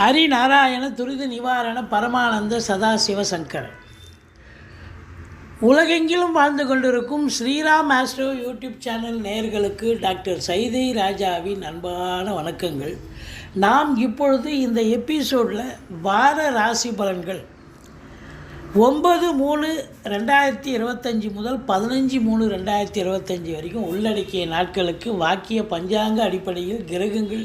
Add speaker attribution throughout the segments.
Speaker 1: ஹரிநாராயண துரித நிவாரண பரமானந்த சதாசிவ சங்கர் உலகெங்கிலும் வாழ்ந்து கொண்டிருக்கும் ஸ்ரீராம் ஆஸ்ட்ரோ யூடியூப் சேனல் நேயர்களுக்கு டாக்டர் சைதை ராஜாவின் அன்பான வணக்கங்கள். நாம் இப்பொழுது இந்த எபிசோடில் வார ராசி பலன்கள். ஒன்பது மூணு ரெண்டாயிரத்தி இருபத்தஞ்சி முதல் பதினஞ்சு மூணு ரெண்டாயிரத்தி இருபத்தஞ்சி வரைக்கும் உள்ளடக்கிய நாட்களுக்கு வாக்கிய பஞ்சாங்க அடிப்படையில் கிரகங்கள்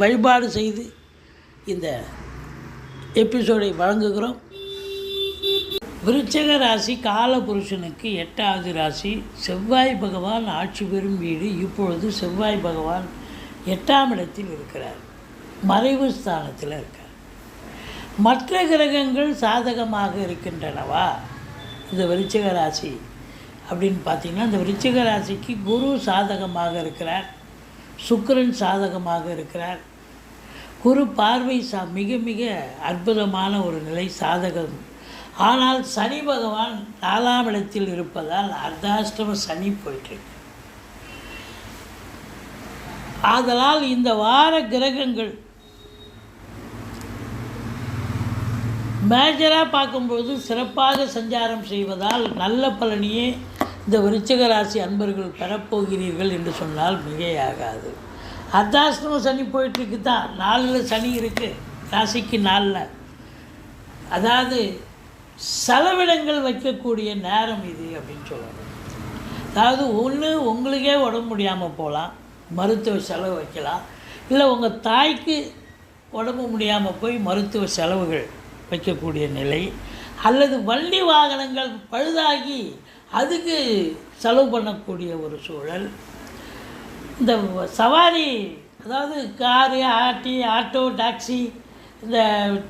Speaker 1: வழிபாடு செய்து இந்த எபிசோடை வழங்குகிறோம். விருச்சக ராசி காலபுருஷனுக்கு எட்டாவது ராசி. செவ்வாய் பகவான் ஆட்சி பெறும் வீடு. இப்பொழுது செவ்வாய் பகவான் எட்டாம் இடத்தில் இருக்கிறார். மறைவு ஸ்தானத்தில் இருக்கார். மற்ற கிரகங்கள் சாதகமாக இருக்கின்றனவா? இந்த விருச்சிக ராசி அப்படின்னு பார்த்தீங்கன்னா இந்த விருச்சிக ராசிக்கு குரு சாதகமாக இருக்கிறார். சுக்கிரன் சாதகமாக இருக்கிறார். குரு பார்வை சா மிக மிக அற்புதமான ஒரு நிலை சாதகம். ஆனால் சனி பகவான் நாலாம் இடத்தில் இருப்பதால் அர்த்தாஷ்டம சனி போயிட்டு ஆதலால் இந்த வார கிரகங்கள் மேஜராக பார்க்கும்போது சிறப்பாக சஞ்சாரம் செய்வதால் நல்ல பலனையே இந்த விருச்சிக ராசி அன்பர்கள் பெறப்போகிறீர்கள் என்று சொன்னால் மிகையாகாது. அர்த்தாஷ்டம சனி போயிட்டுருக்கு தான் நாலில் சனி இருக்குது ராசிக்கு நாலில். அதாவது செலவிடங்கள் வைக்கக்கூடிய நேரம் இது அப்படின்னு சொல்லணும் அதாவது ஒன்று உங்களுக்கே உடம்பு முடியாமல் போகலாம். மருத்துவ செலவு வைக்கலாம். இல்லை உங்கள் தாய்க்கு உடம்பு முடியாமல் போய் மருத்துவ செலவுகள் வைக்கக்கூடிய நிலை. அல்லது வண்டி வாகனங்கள் பழுதாகி அதுக்கு செலவு பண்ணக்கூடிய ஒரு சூழல். இந்த சவாரி அதாவது காரு ஆட்டி ஆட்டோ டாக்ஸி இந்த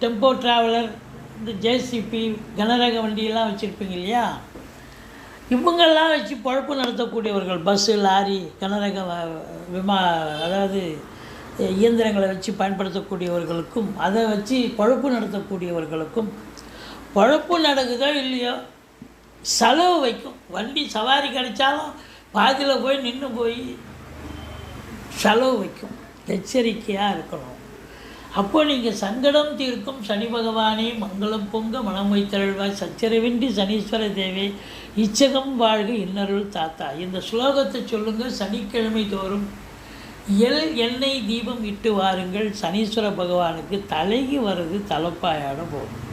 Speaker 1: டெம்போ ட்ராவலர் இந்த ஜேசிபி கனரக வண்டியெல்லாம் வச்சுருப்பீங்க இல்லையா? இவங்கெல்லாம் வச்சு பழப்பு நடத்தக்கூடியவர்கள் பஸ்ஸு லாரி கனரக வ- விமா அதாவது இயந்திரங்களை வச்சு பயன்படுத்தக்கூடியவர்களுக்கும் அதை வச்சு பழப்பு நடத்தக்கூடியவர்களுக்கும் பழப்பு நடக்குதோ இல்லையோ செலவு வைக்கும். வண்டி சவாரி கிடைச்சாலும் பாதியில் போய் நின்று போய் செலவு வைக்கும். எச்சரிக்கையாக இருக்கணும். அப்போ நீங்கள் சங்கடம் தீர்க்கும் சனி பகவானே மங்களம் பொங்க மனம் வைத்தருள்வாய். சச்சரவின்றி சனீஸ்வர தேவே இச்சகம் வாழ்க இன்னருள் தாத்தா. இந்த ஸ்லோகத்தை சொல்லுங்கள் சனிக்கிழமை தோறும். எல் எண்ணெய் தீபம் இட்டு வாருங்கள். சனீஸ்வர பகவானுக்கு தலைகி வர்றது தலைப்பாயோட போகும்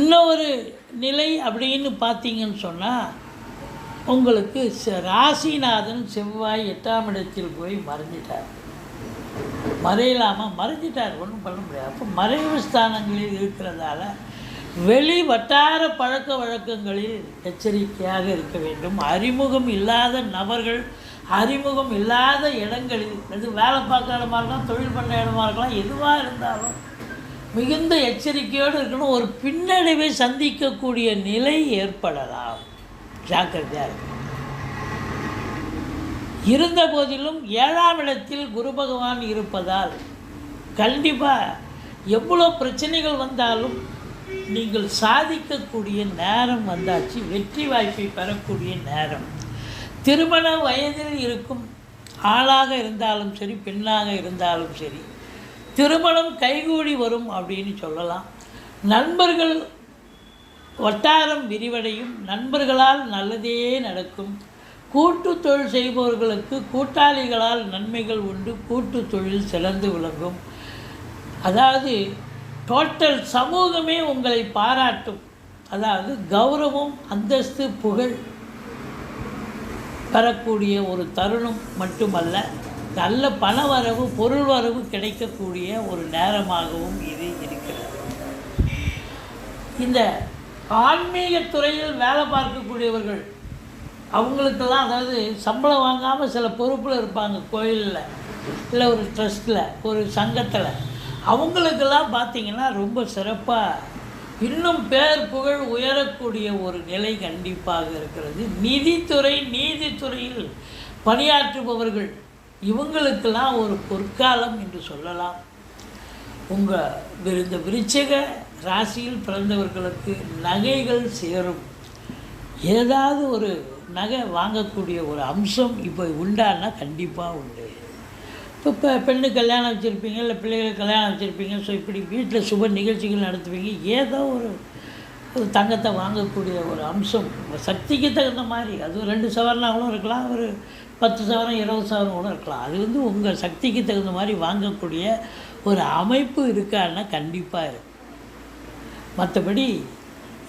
Speaker 1: இன்னொரு நிலை அப்படின்னு பார்த்தீங்கன்னு சொன்னால் உங்களுக்கு ச- ராசிநாதன் செவ்வாய் எட்டாம் இடத்தில் போய் மறைஞ்சிட்டார். மறையலாமல் மறைஞ்சிட்டார். ஒன்றும் பண்ண முடியாது. அப்போ மறைவு ஸ்தானங்களில் இருக்கிறதால வெளி வட்டார பழக்க வழக்கங்களில் எச்சரிக்கையாக இருக்க வேண்டும். அறிமுகம் இல்லாத நபர்கள் அறிமுகம் இல்லாத இடங்களில் அது வேலை பார்க்குற இடமா இருக்கலாம் தொழில் பண்ணுற இடமா இருக்கலாம் எதுவாக இருந்தாலும் மிகுந்த எச்சரிக்கையோடு இருக்கணும். ஒரு பின்னடைவை சந்திக்கக்கூடிய நிலை ஏற்படலாம். ஜாக்கிரதையாக இருக்கும் இருந்த போதிலும் ஏழாம் இடத்தில் குரு பகவான் இருப்பதால் கண்டிப்பாக எவ்வளோ பிரச்சனைகள் வந்தாலும் நீங்கள் சாதிக்கக்கூடிய நேரம் வந்தாச்சு வெற்றி வாய்ப்பை பெறக்கூடிய நேரம். திருமண வயதில் இருக்கும் ஆளாக இருந்தாலும் சரி பெண்ணாக இருந்தாலும் சரி திருமணம் கைகூடி வரும் அப்படின்னு சொல்லலாம். நண்பர்கள் வட்டாரம் விரிவடையும். நண்பர்களால் நல்லதே நடக்கும். கூட்டு தொழில் செய்பவர்களுக்கு கூட்டாளிகளால் நன்மைகள் உண்டு. கூட்டு தொழில் சிறந்து விளங்கும். அதாவது டோட்டல் சமூகமே உங்களை பாராட்டும். அதாவது கௌரவம் அந்தஸ்து புகழ் பெறக்கூடிய ஒரு தருணம் மட்டுமல்ல நல்ல பண வரவு பொருள் வரவு கிடைக்கக்கூடிய ஒரு நேரமாகவும் இது இருக்கிறது. இந்த ஆன்மீக துறையில் வேலை பார்க்கக்கூடியவர்கள் அவங்களுக்கெல்லாம் அதாவது சம்பளம் வாங்காமல் சில பொறுப்பில் இருப்பாங்க கோயிலில் இல்லை ஒரு ட்ரஸ்ட்டில் ஒரு சங்கத்தில். அவங்களுக்கெல்லாம் பார்த்தீங்கன்னா ரொம்ப சிறப்பாக இன்னும் பேர் புகழ் உயரக்கூடிய ஒரு நிலை கண்டிப்பாக இருக்கிறது. நிதித்துறை நீதித்துறையில் பணியாற்றுபவர்கள் இவங்களுக்கெல்லாம் ஒரு பொற்காலம் என்று சொல்லலாம். உங்கள் இந்த விருச்சிக ராசியில் பிறந்தவர்களுக்கு நகைகள் சேரும். ஏதாவது ஒரு நகை வாங்கக்கூடிய ஒரு அம்சம் இப்போ உண்டானா கண்டிப்பாக உண்டு. இப்போ இப்போ பெண்ணு கல்யாணம் வச்சுருப்பீங்க இல்லை பிள்ளைகளுக்கு கல்யாணம் வச்சுருப்பீங்க ஸோ இப்படி வீட்டில் சுப நிகழ்ச்சிகள் நடத்துவீங்க ஏதோ ஒரு ஒரு தங்கத்தை வாங்கக்கூடிய ஒரு அம்சம். சக்திக்கு தகுந்த மாதிரி அது ரெண்டு சவரனாகவும் இருக்கலாம் ஒரு பத்து சவரம் இருபது சவரம் கூட இருக்கலாம். அது வந்து உங்கள் சக்திக்கு தகுந்த மாதிரி வாங்கக்கூடிய ஒரு அமைப்பு இருக்கான்னா கண்டிப்பாக இருக்கும் மற்றபடி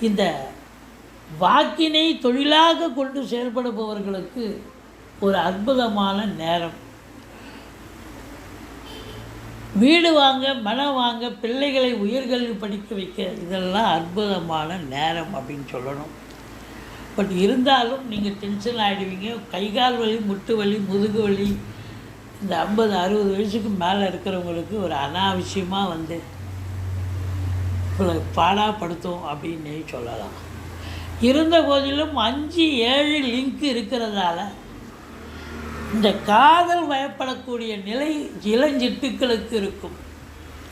Speaker 1: இந்த வாக்கினை தொழிலாக கொண்டு செயல்படுபவர்களுக்கு ஒரு அற்புதமான நேரம். வீடு வாங்க மனம் வாங்க பிள்ளைகளை உயர்கல்வி படிக்க வைக்க இதெல்லாம் அற்புதமான நேரம் அப்படின்னு சொல்லணும். பட் இருந்தாலும் நீங்கள் டென்ஷன் ஆகிடுவீங்க கை கால் வலி முட்டு வலி முதுகு வலி இந்த ஐம்பது அறுபது வயசுக்கு மேலே இருக்கிறவங்களுக்கு ஒரு அனாவசியமாக வந்து உங்களை பாடாப்படுத்தும் அப்படின்னு சொல்லலாம். இருந்த போதிலும் அஞ்சு ஏழு லிங்க் இருக்கிறதால இந்த காதல் வயப்படக்கூடிய நிலை இளஞ்சிட்டுக்களுக்கு இருக்கும்.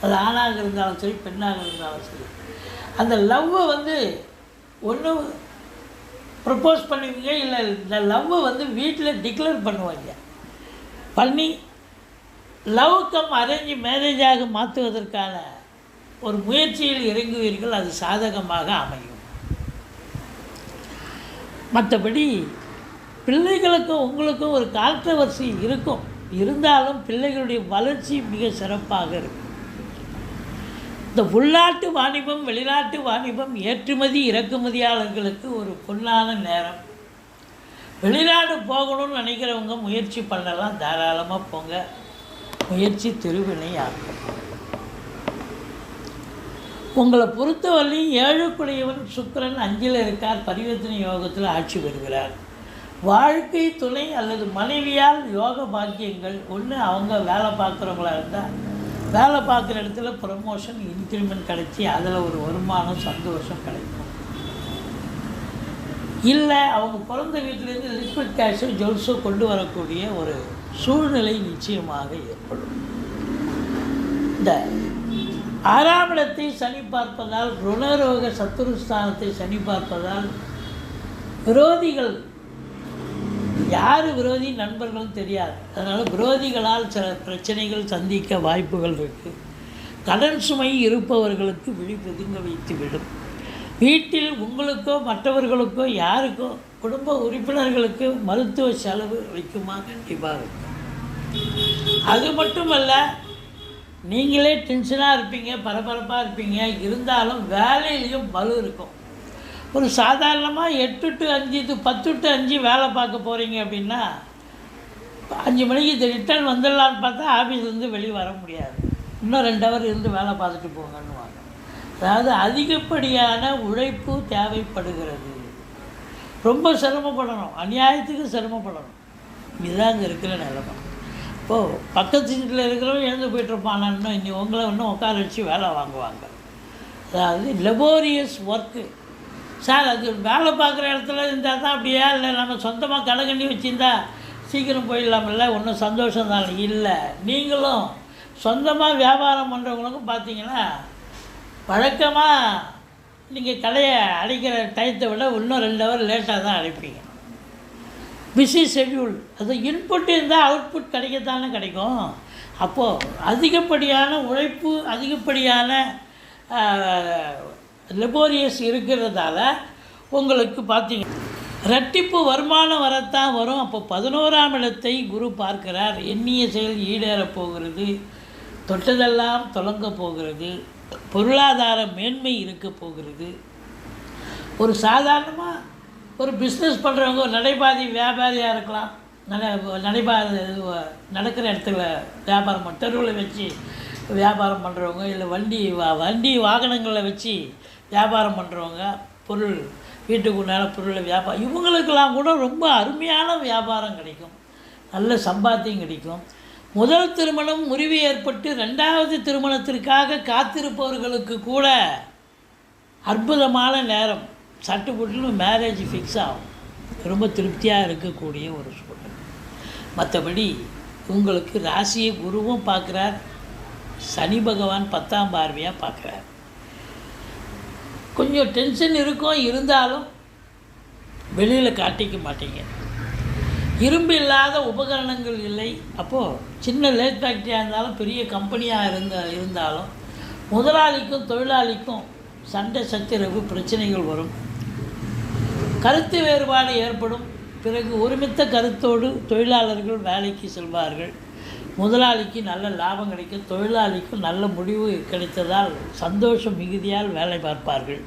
Speaker 1: அது ஆணாக இருந்தாலும் சரி பெண்ணாக இருந்தாலும் சரி. அந்த லவ்வை வந்து ஒன்று ப்ரப்போஸ் பண்ணுவீங்க இல்லை இந்த லவ்வை வந்து வீட்டில் டிக்ளேர் பண்ணுவாங்க. பண்ணி லவ் கம் அரேஞ்ச் மேரேஜாக மாற்றுவதற்கான ஒரு முயற்சியில் இறங்குவீர்கள் அது சாதகமாக அமையும். மற்றபடி பிள்ளைகளுக்கும் உங்களுக்கும் ஒரு கான்ட்ரவர்சி இருக்கும். இருந்தாலும் பிள்ளைகளுடைய வளர்ச்சி மிக சிறப்பாக இருக்கும். இந்த உள்நாட்டு வாணிபம் வெளிநாட்டு வாணிபம் ஏற்றுமதி இறக்குமதியாளர்களுக்கு ஒரு பொன்னான நேரம். வெளிநாடு போகணும்னு நினைக்கிறவங்க முயற்சி பண்ணலாம். தாராளமாக போங்க. முயற்சி திருவினை ஆகும் உங்களை பொறுத்தவரையும் ஏழுக்குடையவன் சுக்கரன் அஞ்சில் இருக்கார் பரிவர்த்தனை யோகத்தில் ஆட்சி பெறுகிறார். வாழ்க்கை துணை அல்லது மனைவியால் யோக பாக்கியங்கள் ஒன்று அவங்க வேலை பார்க்குறவங்களா இருந்தால் வேலை பார்க்குற இடத்துல ப்ரமோஷன் இன்க்ரிமெண்ட் கிடச்சி அதில் ஒரு வருமானம் சந்தோஷம் கிடைக்கும். இல்லை அவங்க பிறந்த வீட்டிலேருந்து லிக்விட் கேஷோ ஜுவல்ஸோ கொண்டு வரக்கூடிய ஒரு சூழ்நிலை நிச்சயமாக ஏற்படும். இந்த ஆறாம் இடத்தை சனி பார்ப்பதால் ருணரோக சத்துருஸ்தானத்தை சனி பார்ப்பதால் விரோதிகள் யார் விரோதி நண்பர்களும் தெரியாது. அதனால் விரோதிகளால் சில பிரச்சனைகள் சந்திக்க வாய்ப்புகள் இருக்குது கடன் சுமை இருப்பவர்களுக்கு விழி வைத்து விடும் வீட்டில் உங்களுக்கோ மற்றவர்களுக்கோ யாருக்கோ குடும்ப உறுப்பினர்களுக்கு மருத்துவ செலவு வைக்குமா? கண்டிப்பாக இருக்கும் அது மட்டுமல்ல நீங்களே டென்ஷனாக இருப்பீங்க பரபரப்பாக இருப்பீங்க. இருந்தாலும் வேலையிலையும் பலு இருக்கும். ஒரு சாதாரணமாக எட்டு டு அஞ்சு இது பத்து டு அஞ்சு வேலை பார்க்க போகிறீங்க அப்படின்னா அஞ்சு மணிக்கு இது ரிட்டர்ன் வந்துடலான்னு பார்த்தா ஆஃபீஸ்லேருந்து வெளியே வர முடியாது. இன்னும் ரெண்டு ஹவர் இருந்து வேலை பார்த்துட்டு போங்கன்னு வாங்க அதாவது அதிகப்படியான உழைப்பு தேவைப்படுகிறது. ரொம்ப சிரமப்படணும். அநியாயத்துக்கு சிரமப்படணும். இதுதான் அங்கே இருக்கிற நிலைமை. இப்போது பக்கத்து வீட்டில் இருக்கிறவங்க எழுந்து போயிட்டுருப்பான் இன்னும் உங்களை இன்னும் உட்கார வச்சு வேலை வாங்குவாங்க. அதாவது லெபோரியஸ் ஒர்க்கு சார் அது வேலை பார்க்குற இடத்துல இருந்தால் தான் அப்படியா? இல்லை நம்ம சொந்தமாக கடை வச்சுருந்தா சீக்கிரம் போயிடலாமில்ல? ஒன்றும் சந்தோஷம் தான். இல்லை நீங்களும் சொந்தமாக வியாபாரம் பண்ணுறவங்களுக்கும் பார்த்தீங்கன்னா வழக்கமாக நீங்கள் கடையை அடைக்கிற டயத்தை விட இன்னும் ரெண்டு ஹவர் லேட்டாக தான் அடைப்பீங்க. பிஸி ஷெட்யூல் அது இன்புட் இருந்தால் அவுட்புட் கிடைக்கத்தானே கிடைக்கும். அப்போது அதிகப்படியான உழைப்பு அதிகப்படியான லெபோரியஸ் இருக்கிறதால உங்களுக்கு பார்த்தீங்க ரெட்டிப்பு வருமானம் வரத்தான் வரும். அப்போ பதினோராம் இடத்தை குரு பார்க்கிறார். எண்ணிய செயல் ஈடேறப் போகிறது. தொட்டதெல்லாம் தொடங்க போகிறது. பொருளாதார மேன்மை இருக்க போகிறது. ஒரு சாதாரணமாக ஒரு பிஸ்னஸ் பண்ணுறவங்க ஒரு நடைபாதை வியாபாரியாக இருக்கலாம். நட நடக்கிற இடத்துல வியாபாரம் தெருவில் வச்சு வியாபாரம் பண்ணுறவங்க இல்லை வண்டி வண்டி வாகனங்களில் வச்சு வியாபாரம் பண்ணுறவங்க பொருள் வீட்டுக்கு உண்டான பொருளை வியாபாரம் இவங்களுக்கெல்லாம் கூட ரொம்ப அருமையான வியாபாரம் கிடைக்கும். நல்ல சம்பாத்தியம் கிடைக்கும். முதல் திருமணம் முறிவு ஏற்பட்டு ரெண்டாவது திருமணத்திற்காக காத்திருப்பவர்களுக்கு கூட அற்புதமான நேரம். சட்டுப்புட்டுன்னு மேரேஜ் ஃபிக்ஸ் ஆகும். ரொம்ப திருப்தியாக இருக்கக்கூடிய ஒரு சூழல் மற்றபடி உங்களுக்கு ராசியை குருவும் பார்க்குறார். சனி பகவான் பத்தாம் பார்வையாக பார்க்குறார். கொஞ்சம் டென்ஷன் இருக்கும். இருந்தாலும் வெளியில் காட்டிக்க மாட்டீங்க. இரும்பு இல்லாத உபகரணங்கள் இல்லை. அப்போது சின்ன லேட் ஃபேக்ட்ரியாக இருந்தாலும் பெரிய கம்பெனியாக இருந்த இருந்தாலும் முதலாளிக்கும் தொழிலாளிக்கும் சண்டை சச்சரவு பிரச்சனைகள் வரும். கருத்து வேறுபாடு ஏற்படும். பிறகு ஒருமித்த கருத்தோடு தொழிலாளர்கள் வேலைக்கு செல்வார்கள். முதலாளிக்கு நல்ல லாபம் கிடைக்கும் தொழிலாளிக்கும் நல்ல முடிவு கிடைத்ததால் சந்தோஷம் மிகுதியால் வேலை பார்ப்பார்கள்.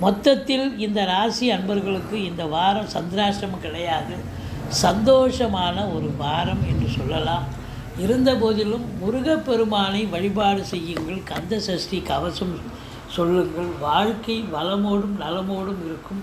Speaker 1: மொத்தத்தில் இந்த ராசி அன்பர்களுக்கு இந்த வாரம் சந்திராஷ்டிரமம் கிடையாது. சந்தோஷமான ஒரு வாரம் என்று சொல்லலாம். இருந்த போதிலும் முருகப்பெருமானை வழிபாடு செய்யுங்கள். கந்த சஷ்டி கவசம் சொல்லுங்கள். வாழ்க்கை வளமோடும் நலமோடும் இருக்கும்.